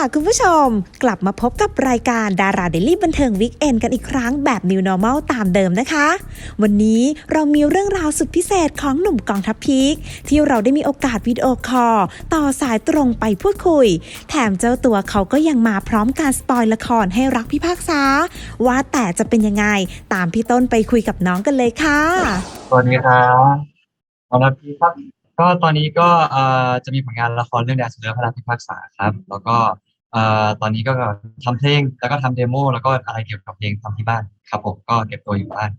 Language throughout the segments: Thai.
ค่ะคุณผู้ชม กลับมาพบกับรายการดาราเดลี่บันเทิงวิกเอนกันอีกครั้งแบบ New Normal ตามเดิมนะคะ วันนี้เรามีเรื่องราวสุดพิเศษของหนุ่มกองทัพพีคที่เราได้มีโอกาสวิดีโอคอลต่อสายตรงไปพูดคุย แถมเจ้าตัวเขาก็ยังมาพร้อมการสปอยละครให้รักพิพากษา ว่าแต่จะเป็นยังไงตามพี่ต้นไปคุยกับน้องกันเลยค่ะสวัสดีครับตอนรับพี่ครับก็ตอนนี้ก็จะมีผลงานละครเรื่องแดนซ์เรือพระราชพิพากษาครับ แล้วก็ ตอนนี้ก็ทำเพลงแล้วก็ทำเดโมแล้วก็อะไรเกี่ยวกับเพลงทำที่บ้านครับผมก็เก็บตัวอยู่บ้าน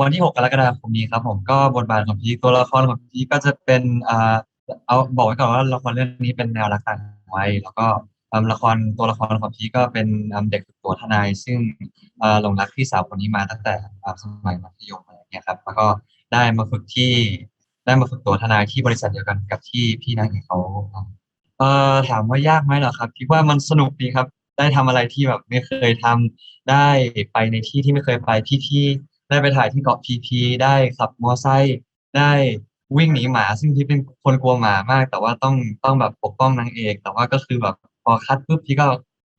วันที่ 6 กรกฎาคมนี้ครับผมก็บทบาทของพี่ตัวละครของพี่ก็จะเป็นเอาบอกไว้ก่อนว่าละครเรื่องนี้เป็นแนวรักต่างวัยแล้วก็ละครตัวละครของพี่ก็เป็นเด็กฝึกตัวทนาย ซึ่งหลงรักพี่สาวคนนี้มาตั้งแต่สมัยมัธยมอะไรเงี้ยครับแล้วก็ได้มาฝึกที่ได้มาฝึกตัวทนายที่บริษัทเดียวกันกับที่พี่นางเอกเขา เอ่อถามว่ายากไหมเหรอครับ คิดว่ามันสนุกดีครับ ได้ทำอะไรที่แบบไม่เคยทำได้ไปในที่ที่ไม่เคยไปที่ที่ได้ไปถ่ายที่เกาะพีพีได้ขับมอไซค์ได้วิ่งหนีหมา ซึ่งพี่เป็นคนกลัวหมามาก แต่ว่าต้องต้องแบบปกป้องนางเอก แต่ว่าก็คือแบบพอคัดปุ๊บพี่ก็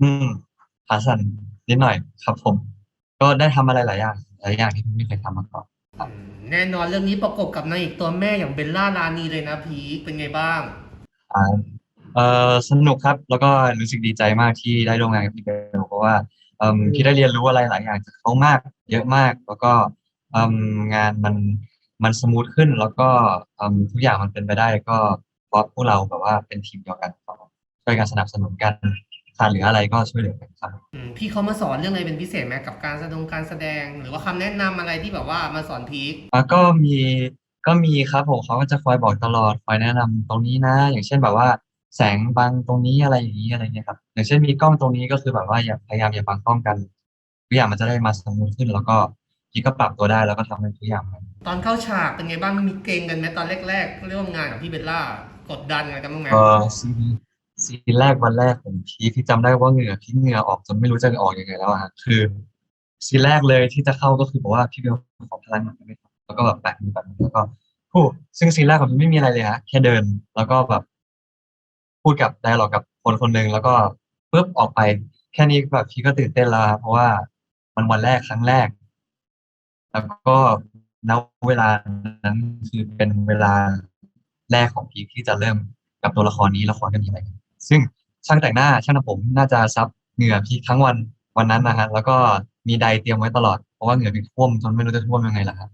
อืมขาสั่นนิดหน่อยครับผม ก็ได้ทำอะไรหลายอย่างหลายอย่างที่พี่ไม่เคยทำมาก่อน อืมแน่นอนเรื่องนี้ประกบกับนางเอกตัวแม่อย่างเบลล่ารานีเลยนะพีคเป็นไงบ้าง อ่า เอ่อสนุกครับ แล้วก็รู้สึกดีใจมากที่ได้ร่วมงานกับพี่เบลเพราะว่าเอิ่มพี่ได้เรียนรู้อะไรหลายอย่างจากเขามาก เยอะมาก แล้วก็เอิ่มงานมันมันสมูทขึ้น แล้วก็เอิ่มทุกอย่างมันเป็นไปได้ก็เพราะพวกเราแบบว่าเป็นทีมเดียวกันช่วยกันสนับสนุนกันขาดเหลืออะไรก็ช่วยเหลือกันครับอืมพี่เขามาสอนเรื่องอะไรเป็นพิเศษไหมกับการแสดงการแสดง หรือว่าคำแนะนำอะไรที่แบบว่ามาสอนพีคอะก็มีก็มีครับผมเขาก็จะคอยบอกตลอดคอยแนะนำตรงนี้นะ อย่างเช่นแบบว่า แสงบังตรงนี้อะไรอย่างนี้อะไรเงี้ยครับอย่างเช่นมีกล้องตรงนี้ก็คือแบบว่าอย่าพยายามอย่าบังกล้องกันทุกอย่างมันจะได้มาสมูทขึ้น แล้วก็พี่ก็ปรับตัวได้แล้วก็ทำให้ทุกอย่างมันตอนเข้าฉากเป็นไงบ้างมีเกรงกันไหมตอนแรกๆร่วมงานกับพี่เบลล่ากดดันอะไรกันบ้างไหมเออซีนซีนแรกวันแรกผมพีคที่จำได้ว่าเหงื่อพี่เหงื่อออกจนไม่รู้จะออกยังไงแล้วอะฮะคือซีนแรกเลยที่จะเข้าก็คือบอกว่าพี่เบลขอพลังหน่อยได้ไหมครับแล้วก็แบบแปะมือแบบนี้แล้วก็พูดซึ่งซีนแรกของพี่ไม่มีอะไรเลยฮะแค่เดิน แล้วก็แบบ พูดกับไดอะล็อกกับคนคนหนึ่งแล้วก็ปุ๊บออกไป แค่นี้แบบพี่ก็ตื่นเต้นแล้วเพราะว่ามันวันแรกครั้งแรก แล้วก็ณเวลานั้นคือเป็นเวลาแรกของพีที่จะเริ่มกับตัวละครนี้ละครก็มีอะไรซึ่งช่างแต่งหน้าช่างทำผมน่าจะซับเหงื่อพีคทั้งวันวันนั้นนะฮะแล้วก็มีไดร์เตรียมไว้ตลอดเพราะว่าเหงื่อพีท่วมจนไม่รู้จะท่วมยังไงล่ะครับ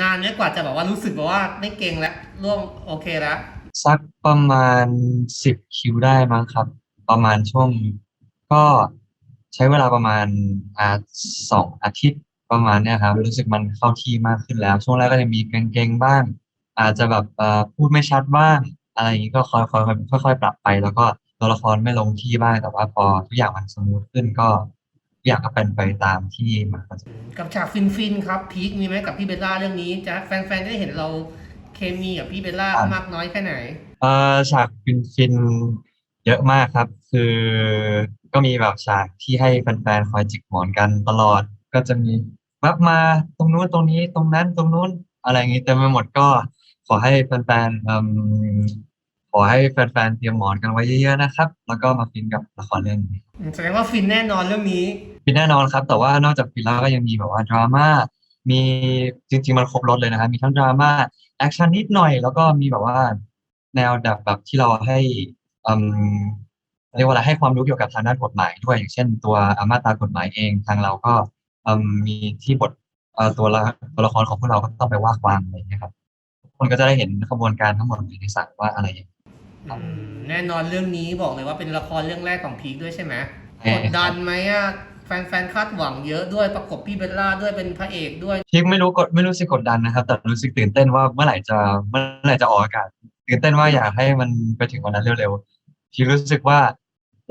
นานไหมกว่าจะแบบว่ารู้สึกแบบว่าไม่เกรงแล้วร่วมโอเคแล้ว สักประมาณสิบคิวได้มั้งครับ ประมาณช่วงก็ใช้เวลาประมาณอาสองอาทิตย์ประมาณเนี้ยครับ รู้สึกมันเข้าที่มากขึ้นแล้ว ช่วงแรกก็จะมีเกรงๆบ้าง อาจจะแบบพูดไม่ชัดบ้าง อะไรอย่างนี้ก็ค่อยๆค่อยๆปรับไป แล้วก็ตัวละครไม่ลงที่บ้าง แต่ว่าพอทุกอย่างมันสมูทขึ้นก็ทุกอย่างก็เป็นไปตามที่มันกับฉากฟินฟินๆครับพีคมีไหมกับพี่เบลล่าเรื่องนี้จะแฟนๆได้เห็นเรา เคมีกับพี่เบลล่ามากน้อยแค่ไหน เอ่อฉากฟินฟินเยอะมากครับ คือก็มีแบบฉากที่ให้แฟนๆคอยจิกหมอนกันตลอด ก็จะมีวับมาตรงนู้นตรงนี้ตรงนั้นตรงนู้นอะไรอย่างนี้เต็มไปหมดก็ขอให้แฟนๆเอิ่มขอให้แฟนๆเตรียมหมอนกันไว้เยอะๆนะครับ แล้วก็มาฟินกับละครเรื่องนี้อืมแสดงว่าฟินแน่นอนเรื่องนี้ ฟินแน่นอนครับ แต่ว่านอกจากฟินแล้วก็ยังมีแบบว่าดราม่ามีจริงๆมันครบรถเลยนะครับมีทั้งดราม่า แอคชั่นนิดหน่อย แล้วก็มีแบบว่าแนวแบบแบบที่เราให้อืมเรียกว่าอะไรให้ความรู้เกี่ยวกับทางด้านกฎหมายด้วย อย่างเช่น ตัวอามาตรากฎหมายเองทางเราก็อืมมีที่บทเอ่อตัวละตัวละครของพวกเราก็ต้องไปว่าความอะไรอย่างเงี้ยครับทุกคนก็จะได้เห็นขบวนการทั้งหมดในศาลว่าอะไรอย่างเงี้ยอืมแน่นอนเรื่องนี้บอกเลยว่าเป็นละครเรื่องแรกของพีคด้วยใช่ไหมใช่กดดันไหมอะ แฟนๆคาดหวังเยอะด้วยประกบพี่เบลล่าด้วยเป็นพระเอกด้วยพีคไม่รู้กดไม่รู้สึกกดดันนะครับ แต่รู้สึกตื่นเต้นว่าเมื่อไหร่จะเมื่อไหร่จะออกอากาศตื่นเต้นว่าอยากให้มันไปถึงวันนั้นเร็วๆพีครู้สึกว่า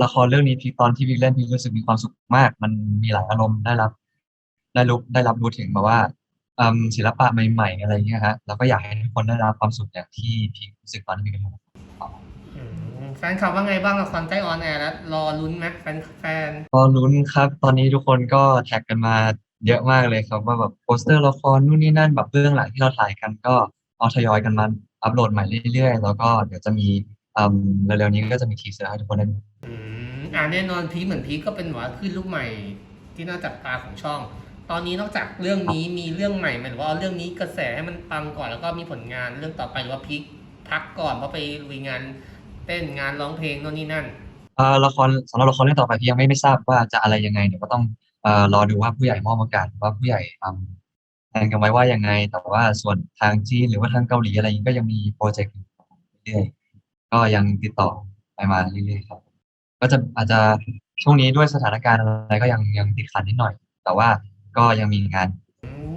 ละครเรื่องนี้พีคตอนที่พีคเล่นพีครู้สึกมีความสุขมาก มันมีหลายอารมณ์ได้รับ ได้รู้ได้รับรู้ถึงแบบว่าศิลปะใหม่ๆอะไรอย่างเงี้ยฮะแล้วก็อยากให้ทุกคนได้รับความสุขอย่างที่พีครู้สึกตอนที่พีคทำอืม แฟนคลับว่าไงบ้างละครใกล้ออนแอร์แล้ว รอลุ้นไหมแฟนแฟนก็ลุ้นครับ ตอนนี้ทุกคนก็แท็กกันมาเยอะมากเลยครับ ว่าแบบโปสเตอร์ละครนู่นนี่นั่นแบบเบื้องหลังที่เราถ่ายกันก็เอาทยอยกันมาอัปโหลดใหม่เรื่อยๆ แล้วก็เดี๋ยวจะมีอืมเร็วๆนี้ก็จะมีทีเซอร์ให้ทุกคนได้ดูอืมอ่าแน่นอนพีคเหมือนพีคก็เป็นหวาขึ้นลูกใหม่ที่น่าจับตาของช่อง ตอนนี้นอกจากเรื่องนี้มีเรื่องใหม่ไหมหรือว่าเอาเรื่องนี้กระแสให้มันปังก่อนแล้วก็มีผลงานเรื่องต่อไปหรือว่าพีคพักก่อนเพราะไปลุยงาน เต้นงานร้องเพลงโน่นนี่นั่นเอ่อละครสำหรับละครเรื่องต่อไปพี่ยังไม่ไม่ทราบว่าจะอะไรยังไงเดี๋ยวก็ต้องเอ่อรอดูว่าผู้ใหญ่มอบโอกาสว่าผู้ใหญ่ทำแผนกันไว้ว่ายังไง แต่ว่าส่วนทางจีนหรือว่าทางเกาหลีอะไรนี้ก็ยังมีโปรเจกต์อยู่เรื่อยๆก็ยังติดต่อไปมาเรื่อยๆครับ ก็จะอาจจะช่วงนี้ด้วยสถานการณ์อะไรก็ยังยังติดขัดนิดหน่อย แต่ว่าก็ยังมีงาน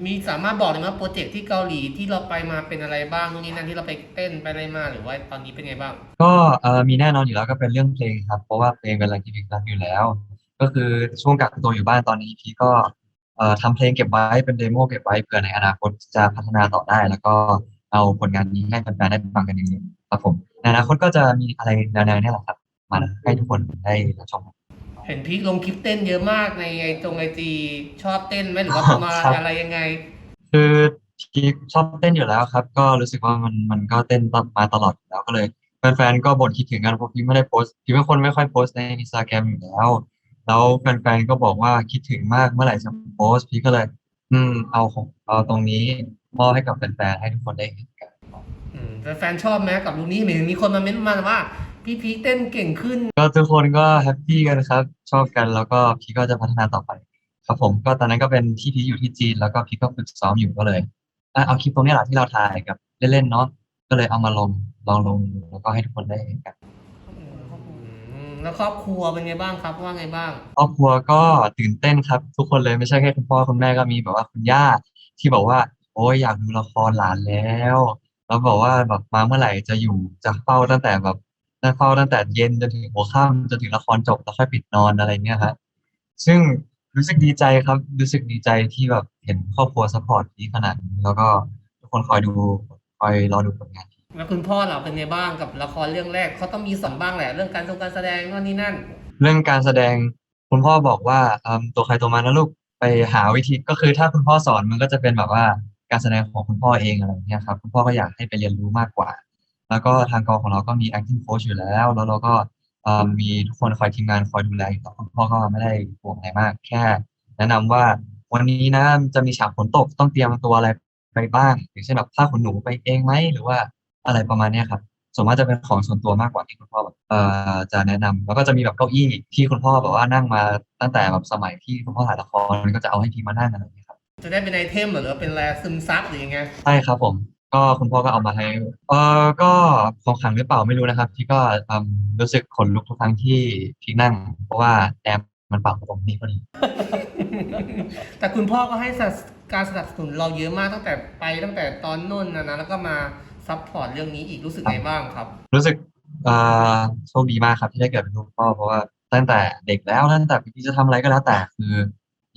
มีสามารถบอกเลยไหมว่าโปรเจกต์ที่เกาหลีที่เราไปมาเป็นอะไรบ้างนู่นนี่นั่นที่เราไปเต้นไปอะไรมาหรือว่าตอนนี้เป็นไงบ้าง ก็เอ่อมีแน่นอนอยู่แล้วก็เป็นเรื่องเพลงครับ เพราะว่าเพลงเป็นอะไรที่พี่รักอยู่แล้ว ก็คือช่วงกักตัวอยู่บ้านตอนนี้พี่ก็เอ่อทำเพลงเก็บไว้เป็นเดโมเก็บไว้เผื่อในอนาคตจะพัฒนาต่อได้ แล้วก็เอาผลงานนี้ให้แฟนๆได้ฟังกันเอะครับผมในอนาคตก็จะมีอะไรแนวๆนี้แหละครับมาให้ทุกคนได้รับชม เห็นพีคลงคลิปเต้นเยอะมากในไอจงไอจีชอบเต้นไหมหรือว่ามาครับ อะไรยังไง คือพี่ชอบเต้นอยู่แล้วครับ ก็รู้สึกว่ามันมันก็เต้นมาตลอดอยู่แล้วก็เลยแฟนๆก็บ่นคิดถึงกันเพราะพี่ไม่ได้โพสต์พี่เป็นคนไม่ค่อยโพสต์ในอินสตาแกรมอยู่แล้ว แล้วแฟนๆก็บอกว่าคิดถึงมากเมื่อไหร่จะโพสต์พี่ก็เลย อืม เอาของเอาตรงนี้มอบให้กับแฟนๆให้ทุกคนได้เห็นกัน อืมแฟนๆชอบไหมกับลุคนี้เห็นมีคนมาเม้นต์มาว่า พี่พีคเต้นเก่งขึ้น ก็ทุกคนก็แฮปปี้กันครับ ชอบกันแล้วก็พี่ก็จะพัฒนาต่อไป ครับผมก็ตอนนั้นก็เป็นที่พี่อยู่ที่จีน แล้วก็พี่ก็ฝึกซ้อมอยู่ก็เลยอะเอาคลิปตรงนี้แหละที่เราถ่ายกับเล่นๆเนาะก็เลยเอามาลงลองลงแล้วก็ให้ทุกคนได้เห็นกัน อืมแล้วครอบครัวเป็นไงบ้างครับว่าไงบ้าง ครอบครัวก็ตื่นเต้นครับ ทุกคนเลยไม่ใช่แค่คุณพ่อคุณแม่ก็มีแบบว่าคุณย่าที่บอกว่า โอ้ยอยากดูละครหลานแล้ว แล้วบอกว่าแบบมาเมื่อไหร่จะอยู่จะเฝ้าตั้งแต่แบบ จะเฝ้าตั้งแต่เย็นจนถึงหัวค่ำจนถึงละครจบแล้วค่อยปิดนอนอะไรเนี่ยครับซึ่งรู้สึกดีใจครับรู้สึกดีใจที่แบบเห็นครอบครัวซัพพอร์ตที่ขนาดนี้แล้วก็ทุกคนคอยดูคอยรอดูผลงานแล้วคุณพ่อเราเป็นไงบ้างกับละครเรื่องแรกเขาต้องมีสอนบ้างแหละเรื่องการทรงการแสดงโน่นนี่นั่น เรื่องการแสดงคุณพ่อบอกว่าอืมตัวใครตัวมันนะลูกไปหาวิธีก็คือถ้าคุณพ่อสอนมันก็จะเป็นแบบว่าการแสดงของคุณพ่อเองอะไรอย่างเงี้ยครับคุณพ่อก็อยากให้ไปเรียนรู้มากกว่า แล้วก็ทางกองของเราก็มี acting coach อยู่แล้ว แล้วเราก็อืมมีทุกคนคอยทีมงานคอยดูแลอยู่แล้วคุณพ่อก็ไม่ได้ห่วงอะไรมาก แค่ แนะนำว่าวันนี้นะจะมีฉากฝนตกต้องเตรียมตัวอะไรไปบ้างอย่างเช่นแบบผ้าขนหนูไปเองไหมหรือว่าอะไรประมาณเนี้ยครับส่วนมากจะเป็นของส่วนตัวมากกว่าที่คุณพ่อแบบเอ่อจะแนะนำแล้วก็จะมีแบบเก้าอี้ที่คุณพ่อแบบว่านั่งมาตั้งแต่แบบสมัยที่คุณพ่อถ่ายละครก็จะเอาให้พี่มานั่งอะไรอย่างเงี้ยครับจะได้เป็นไอเทมเหรอหรือว่าเป็นแรซึมซับหรือยังไงใช่ครับผม ก็คุณพ่อก็เอามาให้ เออก็ของขลังหรือเปล่าไม่รู้นะครับ ที่ก็อืมรู้สึกขนลุกทุกครั้งที่พี่นั่ง เพราะว่าแอมมันปรับตรงนี้พอดี แต่คุณพ่อก็ให้การสนับสนุนเราเยอะมากตั้งแต่ไปตั้งแต่ตอนโน่นนะนะแล้วก็มาซัพพอร์ตเรื่องนี้อีกรู้สึกไงบ้างครับ รู้สึกเอ่อโชคดีมากครับที่ได้เกิดเป็นลูกพ่อเพราะว่าตั้งแต่เด็กแล้วตั้งแต่พี่จะทำอะไรก็แล้วแต่คือ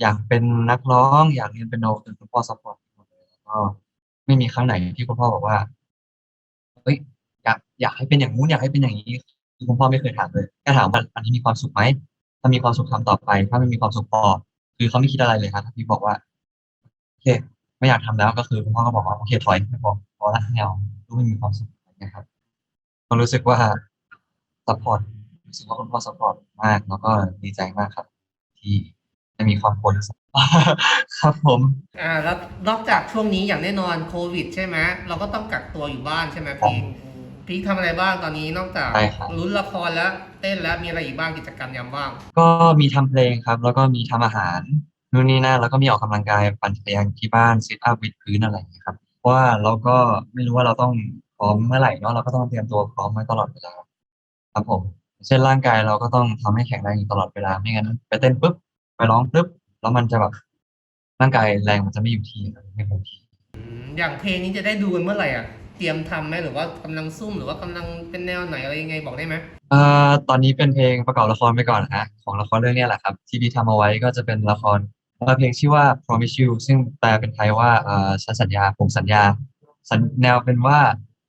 อยากเป็นนักร้อง อยากเรียนเป็นโนคือคุณพ่อซัพพอร์ตหมดเลยแล้วก็ ไม่มีครั้งไหนที่คุณพ่อบอกว่าเฮ้ยอยากอยากให้เป็นอย่างนู้นอยากให้เป็นอย่างนี้คือคุณพ่อไม่เคยถามเลยแค่ถามว่าอันนี้มีความสุขไหมถ้ามีความสุขทำต่อไป ถ้าไม่มีความสุขพอคือเขาไม่คิดอะไรเลยครับถ้าพี่บอกว่าโอเค ไม่อยากทำแล้วก็คือคุณพ่อก็บอกว่าโอเคถอยไม่พอพอและไม่เอาลูกไม่มีความสุขอะครับก็รู้สึกว่าซัพพอร์ตรู้สึกว่าคุณพ่อซัพพอร์ตมาก แล้วก็ดีใจมากครับ ที่ ได้มีครอบครัวที่ซัพพอร์ตครับผม อ่าแล้วนอกจากช่วงนี้อย่างแน่นอนโควิด ใช่ไหมเราก็ต้องกักตัวอยู่บ้านใช่ไหมพีคพีคทำอะไรบ้างตอนนี้นอกจากใช่ครับ ลุ้นละครแล้วเต้นแล้วมีอะไรอีกบ้างกิจกรรมยามว่างก็มีทำเพลงครับ แล้วก็มีทำอาหารนู่นนี่นั่นแล้วก็มีออกกำลังกายปั่นจักรยานที่บ้านซิทอัพวิดพื้นอะไรอย่างเงี้ยครับเพราะว่าเราก็ไม่รู้ว่าเราต้องพร้อมเมื่อไหร่เนาะเราก็ต้องเตรียมตัวพร้อมไว้ตลอดเวลาครับผมเช่นร่างกายเราก็ต้องทำให้แข็งแรงอยู่ตลอดเวลาไม่งั้นไปเต้นปุ๊บไป ร้องปุ๊บแล้วมันจะแบบร่างกายแรงมันจะไม่อยู่ที่ครับไม่คงที่อืมอย่างเพลงนี้จะได้ดูกันเมื่อไหร่อะเตรียมทำไหมหรือว่ากำลังซุ่มหรือว่ากำลังเป็นแนวไหนอะไรยังไงบอกได้ไหมเอ่อตอนนี้เป็นเพลงประกอบละครไปก่อนนะฮะของละครเรื่องเนี้ยแหละครับ ที่พี่ทำเอาไว้ก็จะเป็นละครเอ่อเพลงชื่อว่า Promise You ซึ่งแปลเป็นไทยว่าเอ่อฉันสัญญาผมสัญญาสัญแนวเป็นว่า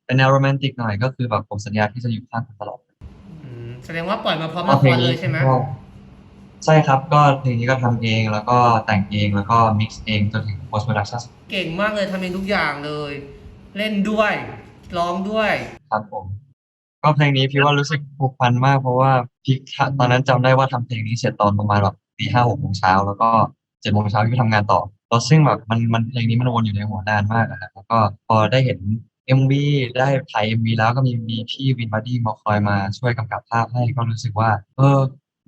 เป็นแนวโรแมนติกหน่อยก็คือแบบผมสัญญาที่จะอยู่ข้างคุณตลอดอืมแสดงว่าปล่อยมาพร้อมก็ละคเพลงรเลนี้ยใช่ไหมก็ ใช่ครับก็เพลงนี้ก็ทำเองแล้วก็แต่งเองแล้วก็มิกซ์เองจนถึง post production เก่งมากเลยทำเองทุกอย่างเลย เล่นด้วย ร้องด้วย ครับผม ก็เพลงนี้พี่ว่ารู้สึกผูกพันมาก เพราะว่าพี่ตอนนั้นจำได้ว่าทำเพลงนี้เสร็จตอนประมาณแบบตีห้าหกโมงเช้าแล้วก็เจ็ดโมงเช้าพี่ทำงานต่อแล้วซึ่งแบบมันมันเพลงนี้มันวนอยู่ในหัวนานมากอะครับแล้วก็พอได้เห็นเอ็มวีได้ถ่ายเอ็มวีแล้วก็มีมีพี่วินบัดดี้มาคอยมาช่วยกำกับภาพให้ก็รู้สึกว่า เออ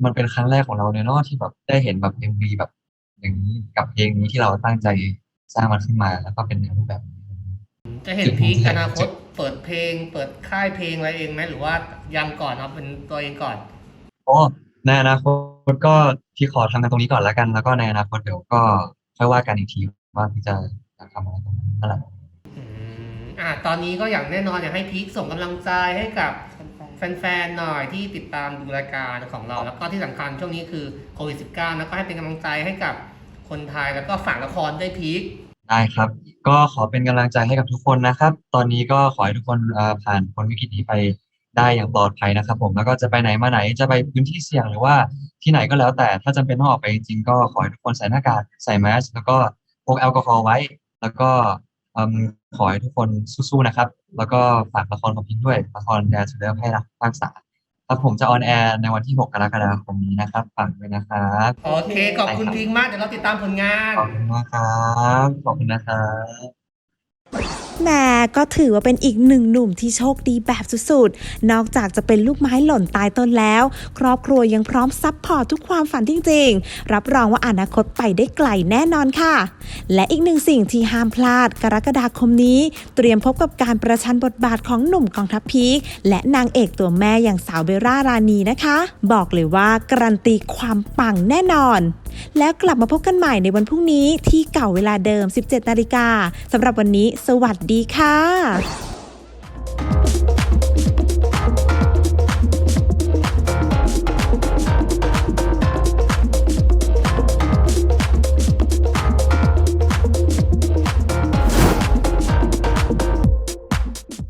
มันเป็นครั้งแรกของเราเลยเนาะที่แบบได้เห็นแบบเอ็มวีแบบอย่างนี้กับเพลงนี้ที่เราตั้งใจสร้างมันขึ้นมาแล้วก็เป็นในรูปแบบนี้จะเห็นพีคอนาคตเปิดเพลง เปิดค่ายเพลงอะไรเองไหมหรือว่ายังก่อนเอาเป็นตัวเองก่อนโอ้ในอนาคตก็พี่ขอทำงานตรงนี้ก่อนแล้วกัน แล้วก็ในอนาคตเดี๋ยวก็ค่อยว่ากันอีกทีว่าพี่จะอยากทำอะไรตรงนั้นนั่นแหละอืมอ่า ตอนนี้ก็อย่างแน่นอนอยากให้พีคส่งกำลังใจให้กับ แฟนๆหน่อยที่ติดตามดูรายการของเรา แล้วก็ที่สำคัญช่วงนี้คือโควิด -19 แล้วก็ให้เป็นกำลังใจให้กับคนไทยแล้วก็ฝากละครด้วยพีคได้ครับ ก็ขอเป็นกำลังใจให้กับทุกคนนะครับ ตอนนี้ก็ขอให้ทุกคนผ่านพ้นวิกฤตนี้ไปได้อย่างปลอดภัยนะครับผมแล้วก็จะไปไหนมาไหนจะไปพื้นที่เสี่ยงหรือว่าที่ไหนก็แล้วแต่ถ้าจำเป็นต้องออกไปจริงๆก็ขอให้ทุกคนใส่หน้ากากใส่แมสแล้วก็พกแอลกอฮอล์ไว้ แล้วก็เอิ่ม ขอให้ทุกคนสู้ๆนะครับ แล้วก็ฝากละครของพิงด้วยละครแดนสุดเลิฟให้รักภาคษาครับผมจะออนแอร์ในวันที่ 6 กรกฎาคมนี้นะครับฝากด้วยนะครับโอเค ขอบคุณพีคมาก เดี๋ยวเราติดตามผลงาน ขอบคุณมากครับ ขอบคุณนะครับ แม่ก็ถือว่าเป็นอีกหนึ่งหนุ่มที่โชคดีแบบสุดๆ นอกจากจะเป็นลูกไม้หล่นตายต้นแล้ว ครอบครัวยังพร้อมซัพพอร์ตทุกความฝันจริงๆ รับรองว่าอนาคตไปได้ไกลแน่นอนค่ะ และอีกหนึ่งสิ่งที่ห้ามพลาด กรกฎาคมนี้ เตรียมพบกับการประชันบทบาทของหนุ่มกองทัพพีคและนางเอกตัวแม่อย่างสาวเบลล่ารานีนะคะ บอกเลยว่าการันตีความปังแน่นอน แล้วกลับมาพบกันใหม่ในวันพรุ่งนี้ที่เก่าเวลาเดิม 17 นาฬิกาสำหรับวันนี้ สวัสดีค่ะ